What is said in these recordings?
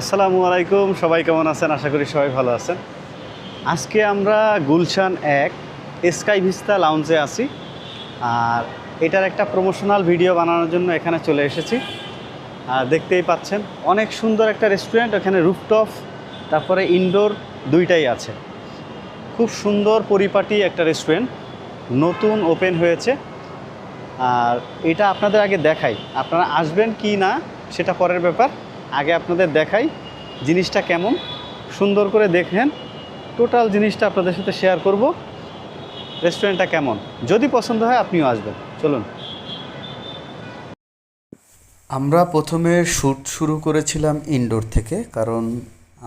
আসসালামু আলাইকুম, সবাই কেমন আছেন? আশা করি সবাই ভালো আছেন। আজকে আমরা গুলশান এক স্কাই ভিস্তা লাউঞ্জে আছি। আর এটার একটা প্রমোশনাল ভিডিও বানানোর জন্য এখানে চলে এসেছি। আর দেখতেই পাচ্ছেন, অনেক সুন্দর একটা রেস্টুরেন্ট এখানে রুফটপ তারপরে ইনডোর দুইটাই আছে। খুব সুন্দর পরিপাটি একটা রেস্টুরেন্ট নতুন ওপেন হয়েছে। আর এটা আপনাদের আগে দেখাই, আপনারা আসবেন কি না, সেটা পরের ব্যাপার। আগে আপনাদের দেখাই জিনিসটা কেমন। সুন্দর করে দেখেন। টোটাল জিনিসটা আপনাদের সাথে শেয়ার করব। রেস্টুরেন্টটা কেমন? যদি পছন্দ হয় আপনিও আসবেন। চলুন। আমরা প্রথমে শ্যুট শুরু করেছিলাম ইনডোর থেকে, কারণ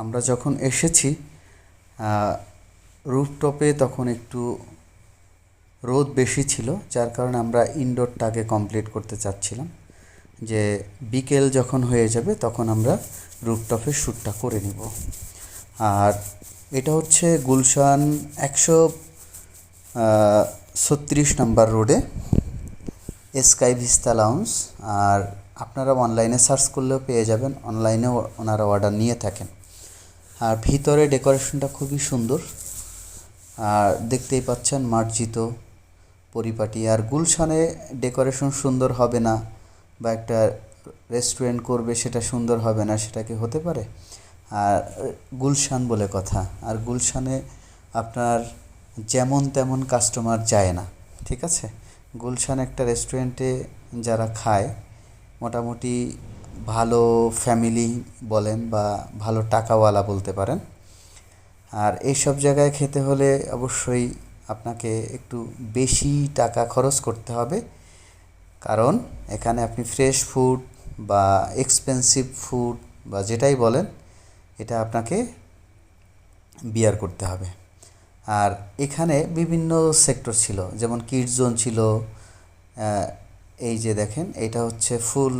আমরা যখন এসেছি রুফটপে তখন একটু রোদ বেশি ছিল, যার কারণে আমরা ইনডোরটাকে কমপ্লিট করতে চাচ্ছিলাম। যে বিকেল যখন হয়ে যাবে তখন আমরা রুফটপে শ্যুটটা করে নিব। আর এটা হচ্ছে গুলশান একশো ছত্রিশ নাম্বার রোডে স্কাই ভিস্তা লাউন্স আর আপনারা অনলাইনে সার্চ করলেও পেয়ে যাবেন অনলাইনেও ওনারা অর্ডার নিয়ে থাকেন। আর ভিতরে ডেকোরেশনটা খুবই সুন্দর। আর দেখতেই পাচ্ছেন মার্জিত পরিপাটি। আর গুলশানে ডেকোরেশন সুন্দর হবে না। বা একটা রেস্টুরেন্ট করবে সেটা সুন্দর হবে না, সেটা কি হতে পারে? আর গুলশান বলে কথা। আর গুলশানে আপনার যেমন তেমন কাস্টমার যায় না, ঠিক আছে? গুলশান একটা রেস্টুরেন্টে যারা খায়, মোটামুটি ভালো ফ্যামিলি বলেন বা ভালো টাকাওয়ালা বলতে পারেন। আর এইসব জায়গায় খেতে হলে অবশ্যই আপনাকে একটু বেশি টাকা খরচ করতে হবে। কারণ এখানে আপনি ফ্রেশ ফুড বা এক্সপেন্সিভ ফুড বা যেটাই বলেন, এটা আপনাকে বিয়ার করতে হবে। আর এখানে বিভিন্ন সেক্টর ছিল, যেমন কিডস জোন ছিল এই যে দেখেন, এটা হচ্ছে ফুল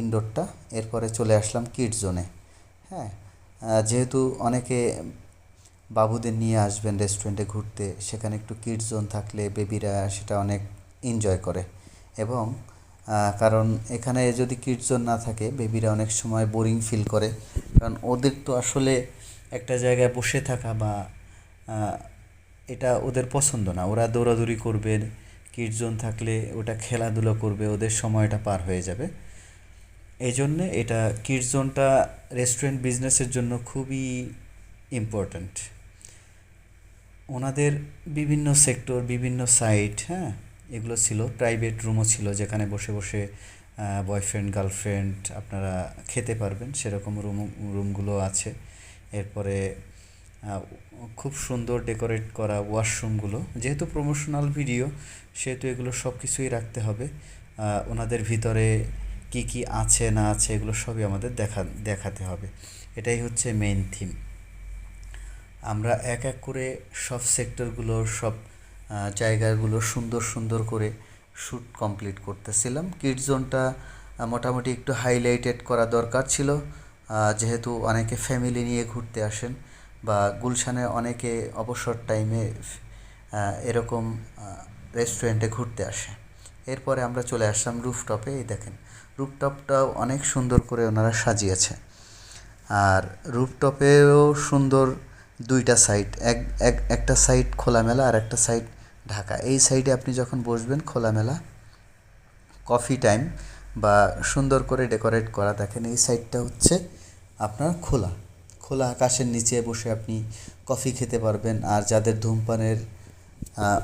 ইনডোরটা এরপরে চলে আসলাম কিডস জোনে হ্যাঁ যেহেতু অনেকে বাবুদের নিয়ে আসবেন রেস্টুরেন্টে ঘুরতে, সেখানে একটু কিডস জোন থাকলে বেবিরা সেটা অনেক এনজয় করে। এবং কারণ এখানে যদি কিডস জোন না থাকে, বেবিরা অনেক সময় বোরিং ফিল করে। কারণ ওদের তো আসলে একটা জায়গায় বসে থাকা বা এটা ওদের পছন্দ না। ওরা দৌড়াদৌড়ি করবে, কিডস জোন থাকলে ওটা খেলাধুলো করবে, ওদের সময়টা পার হয়ে যাবে। এই জন্যে এটা কিডস জোনটা রেস্টুরেন্ট বিজনেসের জন্য খুবই ইম্পর্ট্যান্ট। ওনাদের বিভিন্ন সেক্টর, বিভিন্ন সাইট হ্যাঁ? এগুলো ছিল। প্রাইভেট রুমও ছিল যেখানে বসে বসে বয়ফ্রেন্ড গার্লফ্রেন্ড আপনারা খেতে পারবেন। সেরকম রুম রুমগুলো আছে। এরপরে খুব সুন্দর ডেকোরেট করা ওয়াশরুমগুলো যেহেতু প্রমোশনাল ভিডিও সেহেতু এগুলো সব কিছুই রাখতে হবে। ওনাদের ভিতরে কি কি আছে, না আছে, এগুলো সবই আমাদের দেখা, দেখাতে হবে। এটাই হচ্ছে মেইন থিম আমরা এক এক করে সব সেক্টরগুলো সব জায়গাগুলো সুন্দর সুন্দর করে শ্যুট কমপ্লিট করতেছিলাম। কিড জোনটা মোটামুটি একটু হাইলাইটেড করা দরকার ছিল। যেহেতু অনেকে ফ্যামিলি নিয়ে ঘুরতে আসেন বা গুলশানে অনেকে অবসর টাইমে এরকম রেস্টুরেন্টে ঘুরতে আসে। এরপরে আমরা চলে আসলাম রুফটপে এই দেখেন। রুফটপটাও অনেক সুন্দর করে ওনারা সাজিয়েছে। আর রুফটপেও সুন্দর দুইটা সাইড এক এক, একটা সাইড খোলামেলা আর একটা সাইড ঢাকা। এই সাইডে আপনি যখন বসবেন, খোলামেলা কফি টাইম বা সুন্দর করে ডেকোরেট করা, দেখেন এই সাইডটা হচ্ছে আপনার খোলা। খোলা আকাশের নিচে বসে আপনি কফি খেতে পারবেন। আর যাদের ধূমপানের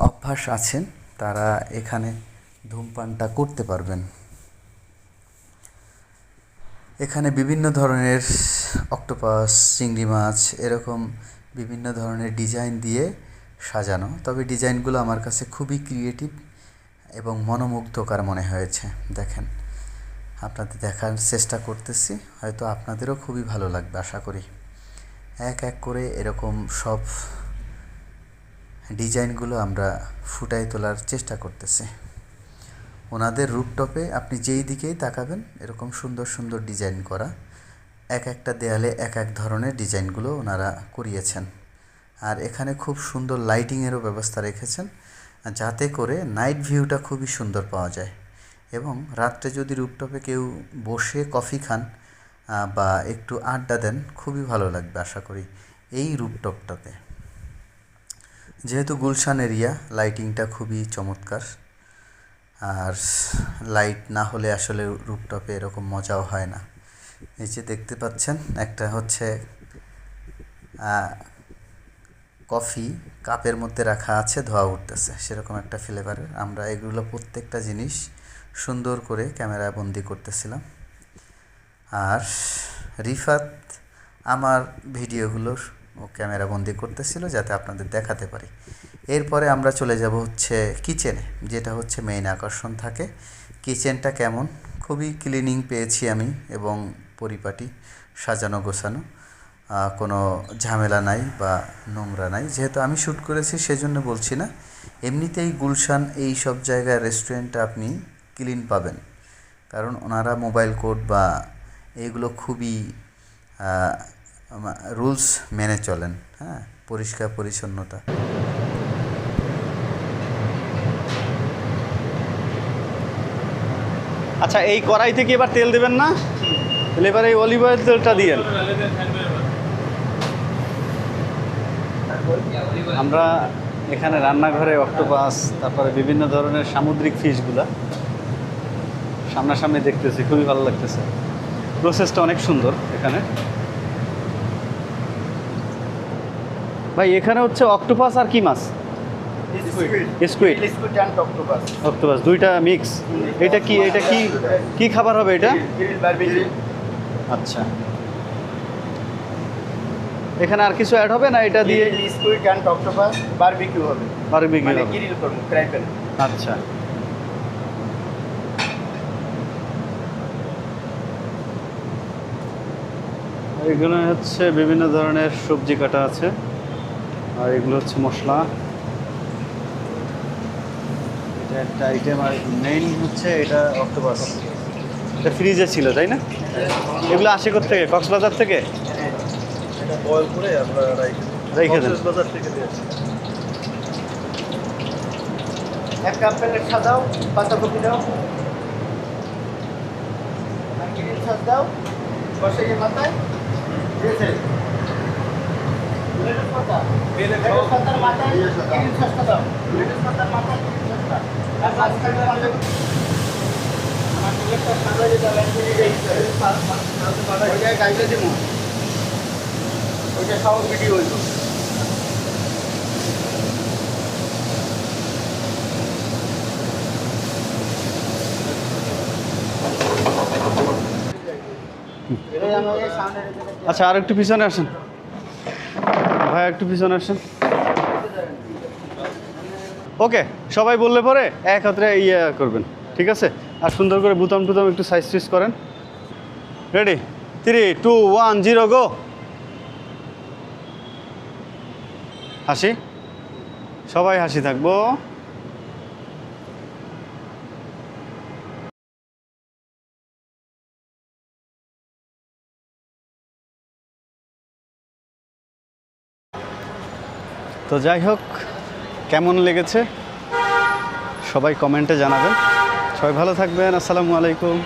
অভ্যাস আছেন, তারা এখানে ধূমপানটা করতে পারবেন। এখানে বিভিন্ন ধরনের অক্টোপাস, চিংড়ি মাছ, এরকম বিভিন্ন ধরনের ডিজাইন দিয়ে সাজানো, তবে ডিজাইনগুলো আমার কাছে খুবই ক্রিয়েটিভ এবং মনোমুগ্ধকর মনে হয়েছে। দেখেন, আপনাদের দেখার চেষ্টা করতেছি, হয়তো আপনাদেরও খুবই ভালো লাগবে, আশা করি। এক এক করে এরকম সব ডিজাইনগুলো আমরা ফুটাই তোলার চেষ্টা করতেছি। ওনাদের রুপটপে আপনি যেই দিকেই তাকাবেন, এরকম সুন্দর সুন্দর ডিজাইন করা, এক একটা দেয়ালে এক এক ধরনের ডিজাইনগুলো ওনারা করিয়েছেন। আর এখানে খুব সুন্দর লাইটিংয়েরও ব্যবস্থা রেখেছেন যাতে করে নাইট ভিউটা খুবই সুন্দর পাওয়া যায়। এবং রাত্রে যদি রুপটপে কেউ বসে কফি খান বা একটু আড্ডা দেন, খুবই ভালো লাগবে আশা করি এই রুপটপটাতে যেহেতু গুলশান এরিয়া লাইটিংটা খুবই চমৎকার, আর লাইট না হলে আসলে রুপটপে এরকম মজাও হয় না। এই যে দেখতে পাচ্ছেন, একটা হচ্ছে কফি কাপের মধ্যে রাখা আছে, ধোয়া উঠতেছে। সেরকম একটা ফ্লেভারের আমরা এগুলো প্রত্যেকটা জিনিস সুন্দর করে ক্যামেরা বন্দি করতেছিলাম। আর রিফাত আমার ভিডিওগুলোর ও ক্যামেরা বন্দি করতেছিল যাতে আপনাদের দেখাতে পারি। এরপরে আমরা চলে যাব হচ্ছে কিচেনে, যেটা হচ্ছে মেইন আকর্ষণ থাকে। কিচেনটা কেমন? খুবই ক্লিনিং পেয়েছি আমি এবং পরিপাটি সাজানো গোছানো। কোনো ঝামেলা নাই বা নোংরা নাই। যেহেতু আমি শ্যুট করেছি, সেজন্য বলছি না। এমনিতেই গুলশান এই সব জায়গায় রেস্টুরেন্টটা আপনি ক্লিন পাবেন। কারণ ওনারা মোবাইল কোড বা এইগুলো খুবই রুলস মেনে চলেন। হ্যাঁ পরিষ্কার পরিচ্ছন্নতা। আচ্ছা এই কড়াই থেকে এবার তেল দেবেন না? তাহলে এবার এই অলিভ অয়েল তেলটা দিয়েন আমরা এখানে রান্নাঘরে অক্টোপাস তারপরে বিভিন্ন ধরনের সামুদ্রিক ফিশগুলা সামনাসামনি দেখতেছি খুবই ভালো লাগতেছে। প্রসেসটা অনেক সুন্দর এখানে। ভাই এখানে হচ্ছে অক্টোপাস আর কি মাছ? স্কুইড. অক্টোপাস দুইটা মিক্স। এটা কি এটা কি কি খাবার হবে এটা? আচ্ছা। এখানে আর কিছু অ্যাড হবে না? এটা দিয়ে Grilled squid অক্টোপাস barbecue হবে। বারবিকিউ মানে গ্রিল করব ফ্রাই প্যান আচ্ছা। এগুলো হচ্ছে বিভিন্ন ধরনের সবজি কাটা আছে। আর এগুলো হচ্ছে মশলা। এটা একটা আইটেম আর মেইন হচ্ছে এটা অক্টোপাস এটা ফ্রিজে ছিল তাই না? এগুলো আসে থেকে কক্সবাজার থেকে? এটা বয়েল করে আমরা রেখে দেন। বাজার থেকে দিয়েছি এক কাপ প্যাকেট সাজাও পাতাকপি দাও। আর গ্রিল সস দাও বসে মাথায় দিয়েছে লেটুস পাতা। লেটুস পাতার মাথায় গ্রিল সসটা দাও। লেটুস পাতার মাথায় গ্রিল সসটা আর মাঝখানে পাতাকপি আমার প্লেটটা সাজাই যেটা লাগবে ওইটাই গাইলে দিব ওইটা সব ভিডিও হইল এটাই সামনে রেখে দিতে আচ্ছা আর একটু পিছনে আসেন। ভাই, একটু পিছনে আসেন। ওকে, সবাই বললে পরে এক হাতে ইয়ে করবেন, ঠিক আছে? আর সুন্দর করে বুতাম টুতাম একটু সাইজ সুইজ করেন। Ready three two one zero go হাসি? সবাই হাসি থাকব। তো যাই হোক, কেমন লেগেছে? সবাই কমেন্টে জানাবেন। সবাই ভালো থাকবেন। আসসালামু আলাইকুম।